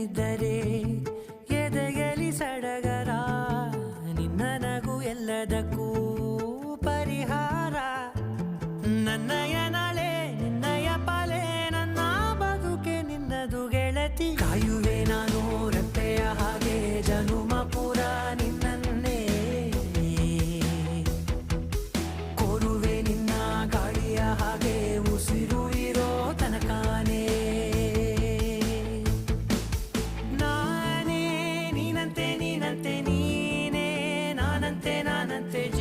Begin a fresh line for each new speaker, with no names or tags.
ನೀನಿದ್ದರೆ ಎದೆಯಲ್ಲಿ ಸಡಗರ ನಿನ್ನ ನಗು ಎಲ್ಲದಕ್ಕೂ ಪರಿಹಾರ. ನನ್ನಯ te nanante